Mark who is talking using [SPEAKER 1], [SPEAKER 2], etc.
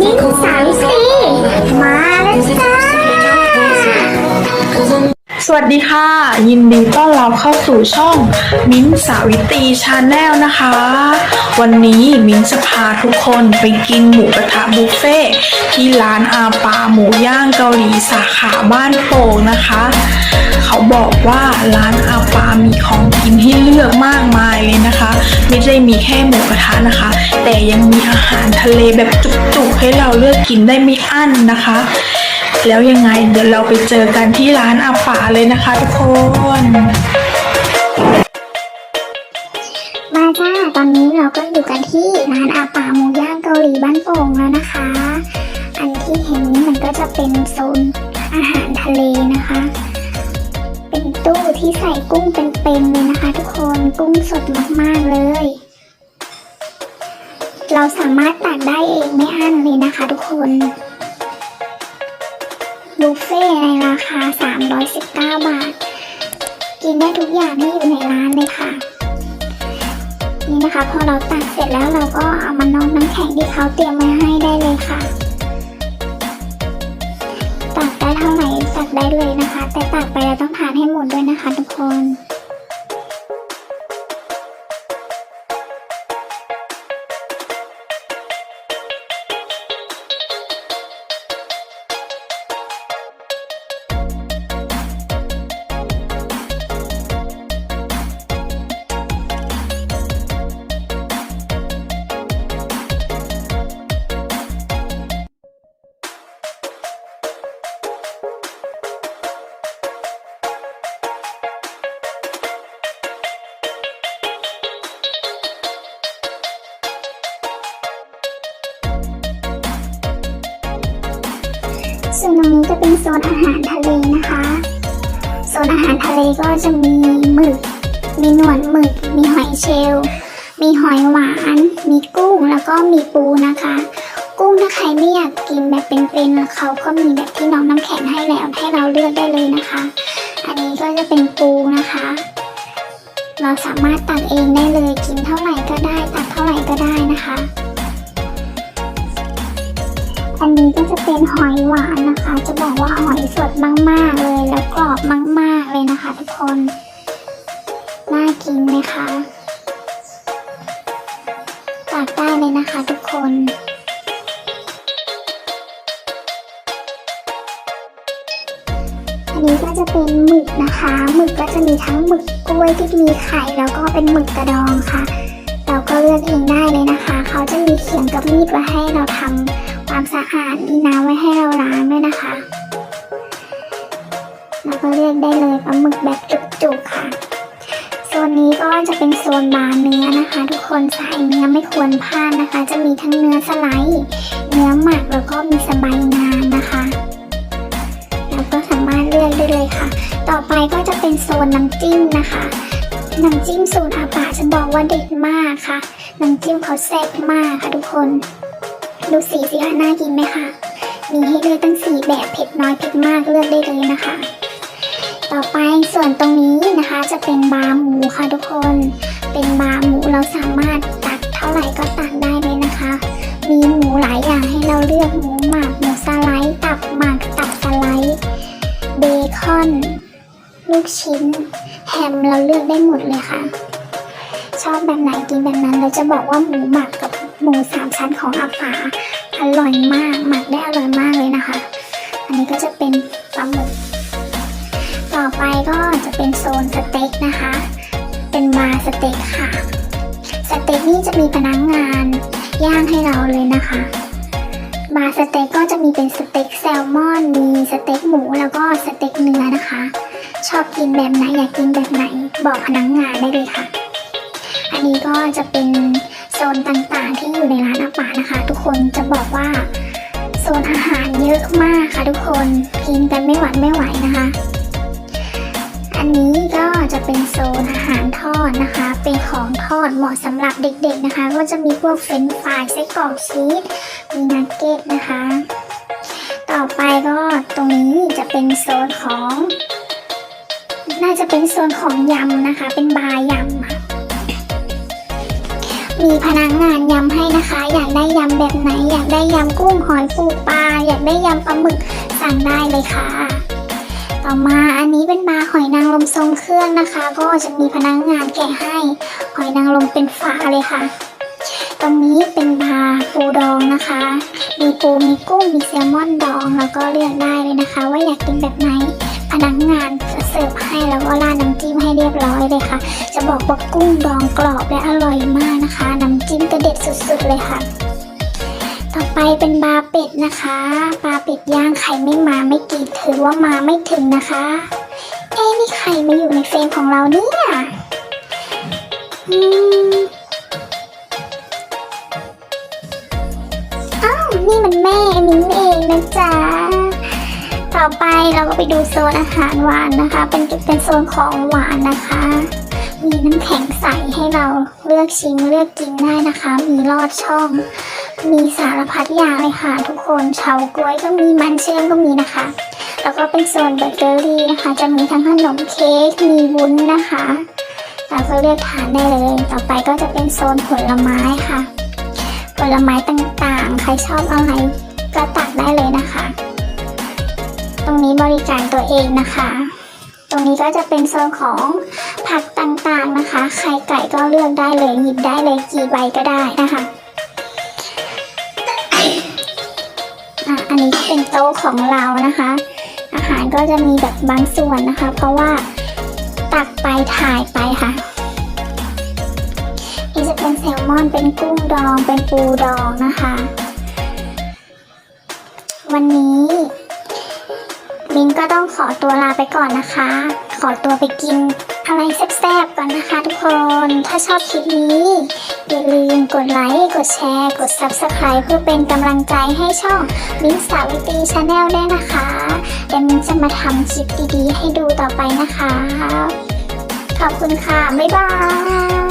[SPEAKER 1] มิ้นสามสีมาแล้วจ้า
[SPEAKER 2] สวัสดีค่ะ ยินดีต้อนรับเข้าสู่ช่องมิ้นสาวิตรีชาแนลนะคะ วันนี้มิ้นจะพาทุกคนไปกินหมูกระทะบุฟเฟ่ที่ร้านอาปาหมูย่างเกาหลีสาขาบ้านโป่งนะคะ เขาบอกว่าร้านอาปามีของกินให้เลือกมากมายเลยนะคะ ไม่ได้มีแค่หมูกระทะนะคะ แต่ยังมีอาหารทะเลแบบจุกๆให้เราเลือกกินได้ไม่อั้นนะคะ แล้วยังไงเดี๋ยวเราไปเจอกันที่ร้านอาป่าเลยนะคะทุกคน
[SPEAKER 1] มาจ้าตอนนี้เราก็อยู่กันที่ร้านอาป่าหมูย่างเกาหลีบ้านโป่งแล้วนะคะ อันที่เห็นนี้มันก็จะเป็นโซนอาหารทะเลนะคะ เป็นตู้ที่ใส่กุ้งเป็นๆเลยนะคะ ทุกคนกุ้งสดมากๆเลย เราสามารถตักได้เองไม่อั้นเลยนะคะ ทุกคน บุฟเฟ่ในราคา 319 บาท กินได้ทุกอย่างที่อยู่ในร้านเลยค่ะ นี่นะคะพอเราตักเสร็จแล้วเราก็เอามานองน้ำแข็งที่เขาเตรียมไว้ให้ได้เลยค่ะตักได้เท่าไหร่ตักได้เลยนะคะ แต่ตักไปแล้วต้องทานให้หมดด้วยนะคะทุกคน ส่วนตรงนี้จะเป็นโซนอาหารทะเลนะคะ โซนอาหารทะเลก็จะมีหมึก มีหนวดหมึก มีหอยเชลล์มีหอยหวาน มีกุ้งแล้วก็มีปูนะคะ กุ้งถ้าใครไม่อยากกินแบบเป็นๆเขาก็มีแบบที่น้องน้ำแข็งให้แล้วให้เราเลือกได้เลยนะคะ อันนี้ก็จะเป็นปูนะคะ เราสามารถตักเองได้เลยกินเท่าไหร่ก็ได้ตักเท่าไหร่ก็ได้นะคะ อันนี้ก็จะเป็นหอยหวานนะคะ จะบอกว่าหอยสดมากๆเลย แล้วกรอบมากๆเลยนะคะ ทุกคน น่ากินไหมคะตักได้เลยนะคะ ทุกคนอันนี้ก็จะเป็นหมึกนะคะ หมึกก็จะมีทั้งหมึกกล้วยที่มีไข่แล้วก็เป็นหมึกกระดองค่ะ เราก็เลือกเองได้เลยนะคะ เขาจะมีเขียงกับมีดไว้ให้เราทำ ความสะอาดมีน้ำไว้ให้เราล้างด้วยนะคะเราก็เลือกได้เลยปลาหมึกแบบจุกๆค่ะโซนนี้ก็จะเป็นโซนบาร์เนื้อนะคะ ทุกคนสายเนื้อไม่ควรพลาดนะคะ จะมีทั้งเนื้อสไลด์เนื้อหมักแล้วก็มีสบายงานนะคะเราก็สามารถเลือกได้เลยค่ะ ต่อไปก็จะเป็นโซนน้ำจิ้มนะคะน้ำจิ้มสูตรอาปาจะบอกว่าเด็ดมากค่ะน้ำจิ้มเขาแซ่บมากค่ะทุกคน ดูสีสิคะน่ากินไหมคะมีให้เลือกตั้งสี่แบบเผ็ดน้อยเผ็ดมากเลือกได้เลยนะคะ ต่อไปส่วนตรงนี้นะคะจะเป็นบาร์หมูค่ะทุกคน เป็นบาร์หมูเราสามารถตักเท่าไหร่ก็ตักได้เลยนะคะ มีหมูหลายอย่างให้เราเลือกหมูหมักหมูสไลด์ตับหมักตับสไลด์เบคอนลูกชิ้นแฮมเราเลือกได้หมดเลยค่ะ ชอบแบบไหนกินแบบนั้นเราจะบอกว่าหมูหมักกับ หมูสามชั้นของอาฝาอร่อยมากหมักได้อร่อยมากเลยนะคะ อันนี้ก็จะเป็นปลาหมึกต่อไปก็จะเป็นโซนสเต็กนะคะ เป็นบาร์สเต็กค่ะ สเต็กนี่จะมีพนักงานย่างให้เราเลยนะคะ บาร์สเต็กก็จะมีเป็นสเต็กแซลมอน มีสเต็กหมูแล้วก็สเต็กเนื้อนะคะ ชอบกินแบบไหนอยากกินแบบไหนบอกพนักงานได้เลยค่ะ อันนี้ก็จะเป็น โซนต่างๆ ที่อยู่ในร้านอาป่านะคะ ทุกคนจะบอกว่าโซนอาหารเยอะมากค่ะทุกคนกินกันไม่หวัดไม่ไหวนะคะ อันนี้ก็จะเป็นโซนอาหารทอดนะคะ เป็นของทอดเหมาะสำหรับเด็กๆนะคะ ก็จะมีพวกเฟรนช์ฟรายไส้กรอกชีสมีนักเก็ตนะคะ ต่อไปก็ตรงนี้จะเป็นโซนของ น่าจะเป็นโซนของยำนะคะ เป็นบาร์ยำค่ะ มีพนักงานยำให้นะคะ อยากได้ยำแบบไหน อยากได้ยำกุ้งหอยปูปลา อยากได้ยำปลาหมึกสั่งได้เลยค่ะ ต่อมาอันนี้เป็นบาร์หอยนางรมทรงเครื่องนะคะ ก็จะมีพนักงานแกะให้ หอยนางรมเป็นฝาเลยค่ะ ตรงนี้เป็นบาร์ปูดองนะคะ มีปูมีกุ้งมีแซลมอนดองแล้วก็เลือกได้เลยนะคะ ว่าอยากกินแบบไหนพนักงาน เสิร์ฟให้แล้วก็ราดน้ำจิ้มให้เรียบร้อยเลยค่ะ จะบอกว่ากุ้งดองกรอบและอร่อยมากนะคะ น้ำจิ้มก็เด็ดสุดๆเลยค่ะ ต่อไปเป็นบาเป็ดนะคะบาเป็ดย่างใครไม่มาไม่กินถือว่ามาไม่ถึงนะคะ เอ๊ะนี่ใครมาอยู่ในเฟรมของเราเนี่ยอืมอ้าวนี่มันแม่มิ้นเองนะจ๊ะ ต่อไปเราก็ไปดูโซนอาหารหวานนะคะ เป็นจุดเป็นโซนของหวานนะคะ มีน้ำแข็งใสให้เราเลือกชิมเลือกกินได้นะคะ มีลอดช่อง มีสารพัดอย่างเลยค่ะทุกคนเฉาก๊วยก็มีมันเชื่อมก็มีนะคะ แล้วก็เป็นโซนเบเกอรี่นะคะ จะมีทั้งขนมเค้กมีวุ้นนะคะ เราก็เลือกทานได้เลย ต่อไปก็จะเป็นโซนผลไม้ค่ะ ผลไม้ต่างๆ ใครชอบอะไรก็ตักได้เลยนะคะ ตรงนี้บริการตัวเองนะคะ ตรงนี้ก็จะเป็นโซนของผักต่างๆนะคะ ไข่ไก่ก็เลือกได้เลยหยิบได้เลยกี่ใบก็ได้นะคะอะอันนี้เป็นโต๊ะของเรานะคะ อาหารก็จะมีแบบบางส่วนนะคะ เพราะว่าตักไปถ่ายไปค่ะนี่จะเป็นแซลมอนเป็นกุ้งดองเป็นปูดองนะคะ วันนี้ มินก็ต้องขอตัวลาไปก่อนนะคะ ขอตัวไปกินอะไรแซ่บๆก่อนนะคะทุกคน ถ้าชอบคลิปนี้ อย่าลืมกดไลค์ กดแชร์ กด Subscribe เพื่อเป็นกำลังใจให้ช่องมินสาวิตีชาแนลด้วยนะคะเดี๋ยวมินจะมาทำคลิปดีๆ ให้ดูต่อไปนะคะ ขอบคุณค่ะ บ๊ายบาย